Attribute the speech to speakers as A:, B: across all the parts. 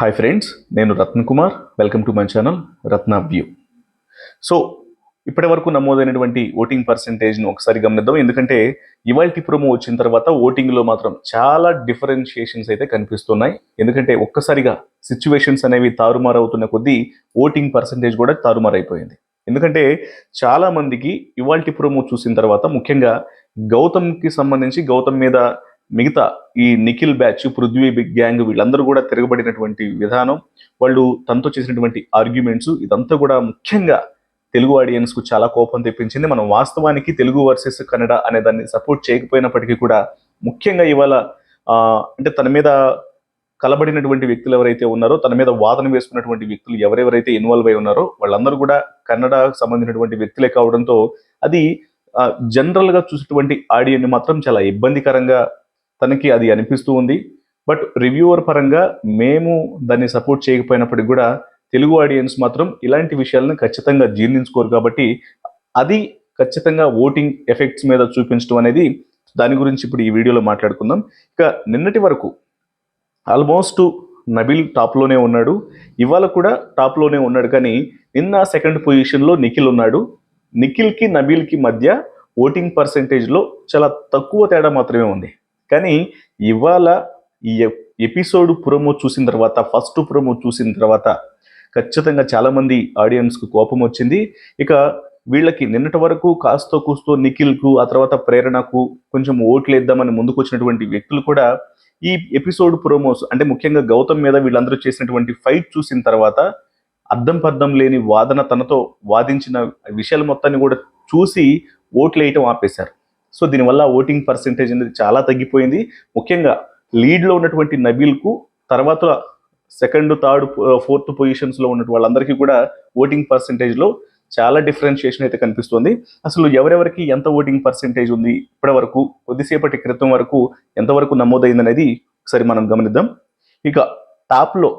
A: Hi friends నేను Ratna Kumar. Welcome to my channel Ratna view so ఇప్పటి వరకు నమోదైనటువంటి voting పర్సంటేజ్ను ఒకసారి గమనిద్దాం. ఎందుకంటే ఇవాల్టి ప్రోమో వచ్చిన తర్వాత ఓటింగ్లో మాత్రం చాలా డిఫరెన్షియేషన్స్ అయితే కనిపిస్తున్నాయి. ఎందుకంటే ఒక్కసారిగా సిచ్యువేషన్స్ అనేవి తారుమారవుతున్న కొద్దీ ఓటింగ్ పర్సంటేజ్ కూడా తారుమారైపోయింది. ఎందుకంటే చాలామందికి ఇవాల్టి ప్రోమో చూసిన తర్వాత ముఖ్యంగా గౌతమ్కి సంబంధించి గౌతమ్ మీద మిగతా ఈ Nikhil batch Prithvi big gang వీళ్ళందరూ కూడా తిరగబడినటువంటి విధానం వాళ్ళు తనతో చేసినటువంటి ఆర్గ్యుమెంట్స్ ఇదంతా కూడా ముఖ్యంగా తెలుగు ఆడియన్స్కు చాలా కోపం తెప్పించింది. మనం వాస్తవానికి తెలుగు వర్సెస్ కన్నడ అనే దాన్ని సపోర్ట్ చేయకపోయినప్పటికీ కూడా ముఖ్యంగా ఇవాళ అంటే తన మీద కలబడినటువంటి వ్యక్తులు ఎవరైతే ఉన్నారో తన మీద వాదన వేసుకున్నటువంటి వ్యక్తులు ఎవరెవరైతే ఇన్వాల్వ్ అయి ఉన్నారో వాళ్ళందరూ కూడా కన్నడకు సంబంధించినటువంటి వ్యక్తులే కావడంతో అది జనరల్గా చూసినటువంటి చూసేటువంటి మాత్రం చాలా ఇబ్బందికరంగా తనకి అది అనిపిస్తూ ఉంది. బట్ రివ్యూవర్ పరంగా మేము దాన్ని సపోర్ట్ చేయకపోయినప్పటికీ కూడా తెలుగు ఆడియన్స్ మాత్రం ఇలాంటి విషయాలను ఖచ్చితంగా జీర్ణించుకోరు కాబట్టి అది ఖచ్చితంగా ఓటింగ్ ఎఫెక్ట్స్ మీద చూపించడం అనేది దాని గురించి ఇప్పుడు ఈ వీడియోలో మాట్లాడుకుందాం. ఇక నిన్నటి వరకు ఆల్మోస్ట్ నబిల్ టాప్లోనే ఉన్నాడు. ఇవాళ కూడా టాప్లోనే ఉన్నాడు కానీ నిన్న సెకండ్ పొజిషన్లో నిఖిల్ ఉన్నాడు. నిఖిల్కి నబీల్కి మధ్య ఓటింగ్ పర్సెంటేజ్లో చాలా తక్కువ తేడా మాత్రమే ఉంది. కానీ ఇవాళ ఈ ఎప్- ఎపిసోడ్ ప్రోమో చూసిన తర్వాత ఫస్ట్ ప్రోమో చూసిన తర్వాత ఖచ్చితంగా చాలామంది ఆడియన్స్కు కోపం వచ్చింది. ఇక వీళ్ళకి నిన్నటి వరకు కాస్తో కూస్తో నిఖిల్కు ఆ తర్వాత ప్రేరణకు కొంచెం ఓట్లు వేద్దామని ముందుకు వచ్చినటువంటి వ్యక్తులు కూడా ఈ ఎపిసోడ్ ప్రోమోస్ అంటే ముఖ్యంగా గౌతమ్ మీద వీళ్ళందరూ చేసినటువంటి ఫైట్ చూసిన తర్వాత అర్థం పర్థం లేని వాదన తనతో వాదించిన విషయాలు మొత్తాన్ని కూడా చూసి ఓట్లు వేయటం ఆపేశారు. సో దీనివల్ల ఓటింగ్ పర్సెంటేజ్ అనేది చాలా తగ్గిపోయింది. ముఖ్యంగా లీడ్లో ఉన్నటువంటి నబీల్కు తర్వాత సెకండ్ థర్డ్ ఫోర్త్ పొజిషన్స్లో ఉన్న వాళ్ళందరికీ కూడా ఓటింగ్ పర్సెంటేజ్లో చాలా డిఫరెన్షియేషన్ అయితే కనిపిస్తుంది. అసలు ఎవరెవరికి ఎంత ఓటింగ్ పర్సెంటేజ్ ఉంది? ఇప్పటి వరకు కొద్దిసేపటి క్రితం వరకు ఎంతవరకు నమోదైంది అనేది ఒకసారి మనం గమనిద్దాం. ఇక టాప్లో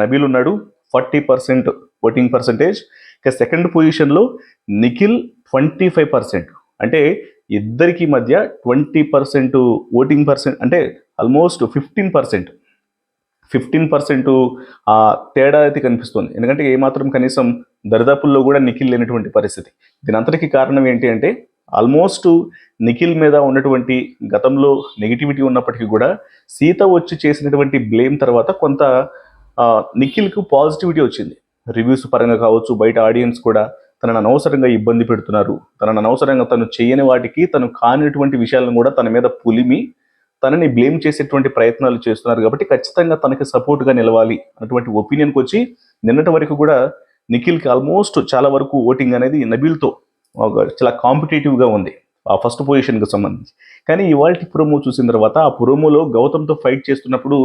A: నబీల్ ఉన్నాడు ఫార్టీ పర్సెంట్ ఓటింగ్ పర్సెంటేజ్. ఇక సెకండ్ పొజిషన్లో నిఖిల్ ట్వంటీ ఫైవ్ పర్సెంట్. అంటే ఇద్దరికి మధ్య ట్వంటీ పర్సెంట్ ఓటింగ్ పర్సెంట్ అంటే almost fifteen percent. Fifteen percent ఆ తేడా అయితే కనిపిస్తుంది. ఎందుకంటే ఏమాత్రం కనీసం దరిదాపుల్లో కూడా నిఖిల్ లేనటువంటి పరిస్థితి. దీని కారణం ఏంటి అంటే ఆల్మోస్ట్ నిఖిల్ మీద ఉన్నటువంటి గతంలో నెగిటివిటీ ఉన్నప్పటికీ కూడా సీత వచ్చి చేసినటువంటి బ్లేమ్ తర్వాత కొంత నిఖిల్కు పాజిటివిటీ వచ్చింది. రివ్యూస్ పరంగా కావచ్చు బయట ఆడియన్స్ కూడా తనను అనవసరంగా ఇబ్బంది పెడుతున్నారు. తనను అనవసరంగా తను చేయని వాటికి తను కానిటువంటి విషయాలను కూడా తన మీద పులిమి తనని బ్లేమ్ చేసేటువంటి ప్రయత్నాలు చేస్తున్నారు కాబట్టి ఖచ్చితంగా తనకి సపోర్ట్గా నిలవాలి అన్నటువంటి ఒపీనియన్కి వచ్చి నిన్నటి వరకు కూడా నిఖిల్కి ఆల్మోస్ట్ చాలా వరకు ఓటింగ్ అనేది నబీల్తో చాలా కాంపిటేటివ్గా ఉంది ఆ ఫస్ట్ పొజిషన్కి సంబంధించి. కానీ ఇవాళ ప్రోమో చూసిన తర్వాత ఆ ప్రోమోలో గౌతమ్తో ఫైట్ చేస్తున్నప్పుడు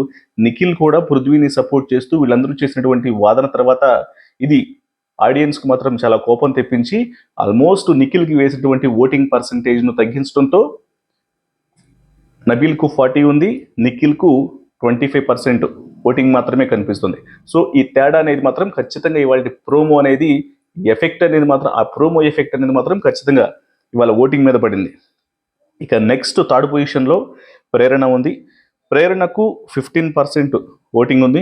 A: నిఖిల్ కూడా పృథ్వీని సపోర్ట్ చేస్తూ వీళ్ళందరూ చేసినటువంటి వాదన తర్వాత ఇది ఆడియన్స్కు మాత్రం చాలా కోపం తెప్పించి ఆల్మోస్ట్ నిఖిల్కి వేసినటువంటి ఓటింగ్ పర్సంటేజ్ను తగ్గించడంతో నబీల్కు ఫార్టీ ఉంది నిఖిల్కు ట్వంటీ ఫైవ్ పర్సెంట్ ఓటింగ్ మాత్రమే కనిపిస్తుంది. సో ఈ తేడా అనేది మాత్రం ఖచ్చితంగా ఇవాళ ప్రోమో అనేది ఎఫెక్ట్ అనేది మాత్రం ఆ ప్రోమో ఎఫెక్ట్ అనేది మాత్రం ఖచ్చితంగా ఇవాళ ఓటింగ్ మీద పడింది. ఇక నెక్స్ట్ థర్డ్ పొజిషన్లో ప్రేరణ ఉంది. ప్రేరణకు ఫిఫ్టీన్ పర్సెంట్ ఓటింగ్ ఉంది.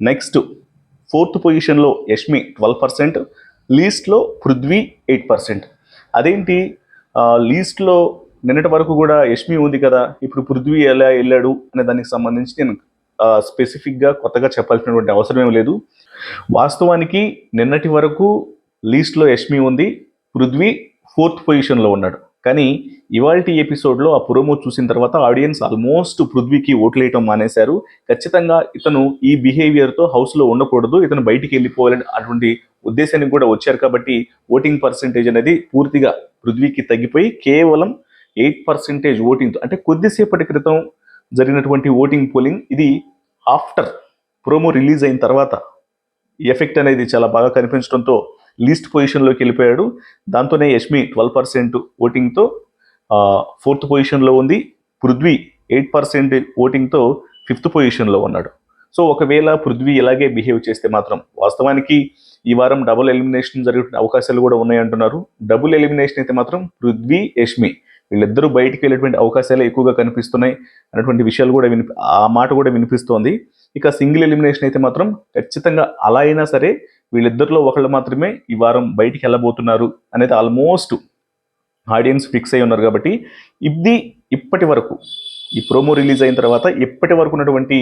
A: నెక్స్ట్ ఫోర్త్ పొజిషన్లో యష్మి ట్వెల్వ్ పర్సెంట్ లీస్ట్లో పృథ్వీ ఎయిట్ పర్సెంట్. అదేంటి? లీస్ట్లో నిన్నటి వరకు కూడా యష్మి ఉంది కదా ఇప్పుడు పృథ్వీ ఎలా వెళ్ళాడు అనే దానికి సంబంధించి నేను స్పెసిఫిక్గా కొత్తగా చెప్పాల్సినటువంటి అవసరం ఏం లేదు. వాస్తవానికి నిన్నటి వరకు లీస్ట్లో యష్మి ఉంది పృథ్వీ ఫోర్త్ పొజిషన్లో ఉన్నాడు. కానీ ఇవాళ ఎపిసోడ్లో ఆ ప్రోమో చూసిన తర్వాత ఆడియన్స్ ఆల్మోస్ట్ పృథ్వీకి ఓట్లు వేయటం మానేశారు. ఖచ్చితంగా ఇతను ఈ బిహేవియర్తో హౌస్లో ఉండకూడదు ఇతను బయటికి వెళ్ళిపోవాలని అటువంటి ఉద్దేశానికి కూడా వచ్చారు కాబట్టి ఓటింగ్ పర్సెంటేజ్ అనేది పూర్తిగా పృథ్వీకి తగ్గిపోయి కేవలం ఎయిట్ పర్సెంటేజ్ ఓటింగ్ అంటే కొద్దిసేపటి క్రితం జరిగినటువంటి ఓటింగ్ పోలింగ్ ఇది ఆఫ్టర్ ప్రోమో రిలీజ్ అయిన తర్వాత ఎఫెక్ట్ అనేది చాలా బాగా కనిపించడంతో లీస్ట్ పొజిషన్లోకి వెళ్ళిపోయాడు. దాంతోనే యష్మి ట్వెల్వ్ పర్సెంట్ ఓటింగ్తో ఫోర్త్ పొజిషన్లో ఉంది. పృథ్వీ ఎయిట్ పర్సెంట్ ఓటింగ్తో ఫిఫ్త్ పొజిషన్లో ఉన్నాడు. సో ఒకవేళ పృథ్వీ ఇలాగే బిహేవ్ చేస్తే మాత్రం వాస్తవానికి ఈ వారం డబుల్ ఎలిమినేషన్ జరిగే అవకాశాలు కూడా ఉన్నాయంటున్నారు డబుల్ ఎలిమినేషన్ అయితే మాత్రం పృథ్వీ యష్మి వీళ్ళిద్దరూ బయటికి వెళ్ళేటువంటి అవకాశాలు ఎక్కువగా కనిపిస్తున్నాయి అన్నటువంటి విషయాలు కూడా వినిపి ఆ మాట కూడా వినిపిస్తోంది. ఇక సింగిల్ ఎలిమినేషన్ అయితే మాత్రం ఖచ్చితంగా అలా అయినా సరే వీళ్ళిద్దరిలో ఒకళ్ళు మాత్రమే ఈ వారం బయటికి వెళ్ళబోతున్నారు అనేది ఆల్మోస్ట్ ఆడియన్స్ ఫిక్స్ అయి ఉన్నారు కాబట్టి ఇది ఇప్పటి వరకు ఈ ప్రోమో రిలీజ్ అయిన తర్వాత ఇప్పటి వరకు ఉన్నటువంటి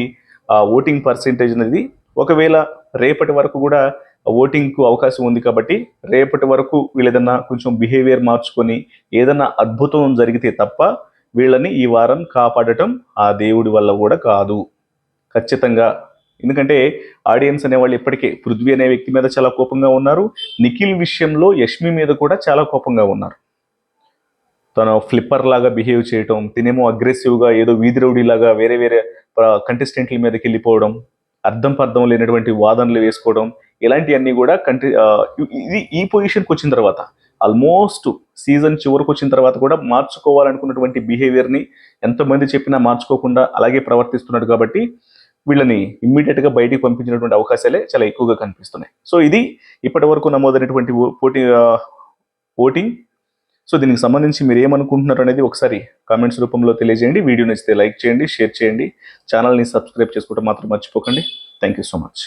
A: ఆ ఓటింగ్ పర్సెంటేజ్ అనేది ఒకవేళ రేపటి వరకు కూడా ఓటింగ్కు అవకాశం ఉంది కాబట్టి రేపటి వరకు వీళ్ళేదన్నా కొంచెం బిహేవియర్ మార్చుకొని ఏదన్నా అద్భుతం జరిగితే తప్ప వీళ్ళని ఈ వారం కాపాడటం ఆ దేవుడి వల్ల కూడా కాదు. ఖచ్చితంగా. ఎందుకంటే ఆడియన్స్ అనేవాళ్ళు ఇప్పటికే పృథ్వీ అనే వ్యక్తి మీద చాలా కోపంగా ఉన్నారు. నిఖిల్ విషయంలో యష్మి మీద కూడా చాలా కోపంగా ఉన్నారు. తను ఫ్లిప్పర్ లాగా బిహేవ్ చేయటం తినేమో అగ్రెసివ్గా ఏదో వీధి రౌడీ లాగా వేరే వేరే కంటెస్టెంట్ల మీదకి వెళ్ళిపోవడం అర్థం పర్థం లేనటువంటి వాదనలు వేసుకోవడం ఇలాంటివన్నీ కూడా కంటి ఇది ఈ పొజిషన్కి వచ్చిన తర్వాత ఆల్మోస్ట్ సీజన్ చివరికి వచ్చిన తర్వాత కూడా మార్చుకోవాలనుకున్నటువంటి బిహేవియర్ని ఎంతమంది చెప్పినా మార్చుకోకుండా అలాగే ప్రవర్తిస్తున్నాడు కాబట్టి వీళ్ళని ఇమ్మీడియట్గా బయటికి పంపించినటువంటి అవకాశాలే చాలా ఎక్కువగా కనిపిస్తున్నాయి. సో ఇది ఇప్పటి వరకు నమోదైనటువంటి ఓ- పోటీ ఓటింగ్. సో దీనికి సంబంధించి మీరు ఏమనుకుంటున్నారు అనేది ఒకసారి కామెంట్స్ రూపంలో తెలియజేయండి. వీడియో నచ్చితే లైక్ చేయండి షేర్ చేయండి. ఛానల్ని సబ్స్క్రైబ్ చేసుకోవడం మాత్రం మర్చిపోకండి. Thank you so much